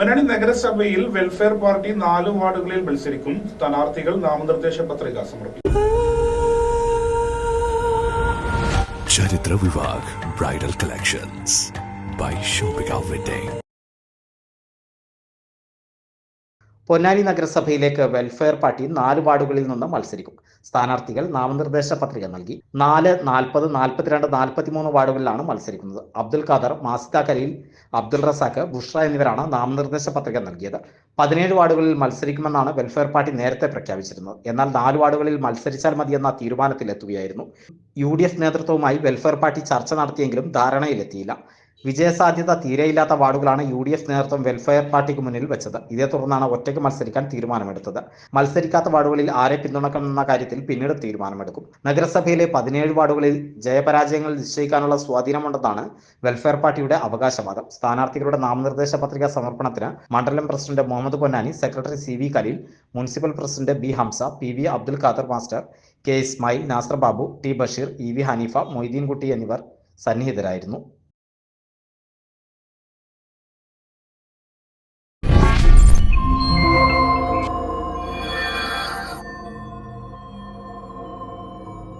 പൊന്നാനി നഗരസഭയിൽ welfare party നാല് വാർഡുകളിൽ മത്സരിക്കും. സ്ഥാനാർത്ഥികൾ നാമനിർദ്ദേശ പത്രിക സമർപ്പിക്കും. ചരിത്ര വിഭാഗ് bridal collections by Shopika Ponnani നഗരസഭയിലേക്ക് welfare party നാല് വാർഡുകളിൽ നിന്ന് മത്സരിക്കും. സ്ഥാനാർത്ഥികൾ നാമനിർദ്ദേശ പത്രിക നൽകി. നാല് നാൽപ്പത് നാൽപ്പത്തിരണ്ട് നാൽപ്പത്തിമൂന്ന് വാർഡുകളിലാണ് മത്സരിക്കുന്നത്. അബ്ദുൽ ഖാദർ മാസിദ കലീൽ അബ്ദുൾ റസാഖ് ബുഷ്ര എന്നിവരാണ് നാമനിർദ്ദേശ പത്രിക നൽകിയത്. പതിനേഴ് വാർഡുകളിൽ മത്സരിക്കുമെന്നാണ് വെൽഫെയർ പാർട്ടി നേരത്തെ പ്രഖ്യാപിച്ചിരുന്നത്. എന്നാൽ നാല് വാർഡുകളിൽ മത്സരിച്ചാൽ മതിയെന്ന തീരുമാനത്തിലെത്തുകയായിരുന്നു. യു ഡി എഫ് നേതൃത്വവുമായി വെൽഫെയർ പാർട്ടി ചർച്ച നടത്തിയെങ്കിലും ധാരണയിലെത്തിയില്ല. വിജയസാധ്യത തീരെയില്ലാത്ത വാർഡുകളാണ് യു ഡി എഫ് നേതൃത്വം വെൽഫെയർ പാർട്ടിക്ക് മുന്നിൽ വെച്ചത്. ഇതേ തുടർന്നാണ് ഒറ്റയ്ക്ക് മത്സരിക്കാൻ തീരുമാനമെടുത്തത്. മത്സരിക്കാത്ത വാർഡുകളിൽ ആരെ പിന്തുണക്കണമെന്ന കാര്യത്തിൽ പിന്നീട് തീരുമാനമെടുക്കും. നഗരസഭയിലെ പതിനേഴ് വാർഡുകളിൽ ജയപരാജയങ്ങൾ നിശ്ചയിക്കാനുള്ള സ്വാധീനമുണ്ടെന്നാണ് വെൽഫെയർ പാർട്ടിയുടെ അവകാശവാദം. സ്ഥാനാർത്ഥികളുടെ നാമനിർദ്ദേശ പത്രിക സമർപ്പണത്തിന് മണ്ഡലം president Muhammad Ponnani secretary C V Khaleel municipal president B Hamza P V Abdul Khader master K Ismail Nasar Babu T Basheer E V Haneefa Moideenkutty എന്നിവർ സന്നിഹിതരായിരുന്നു.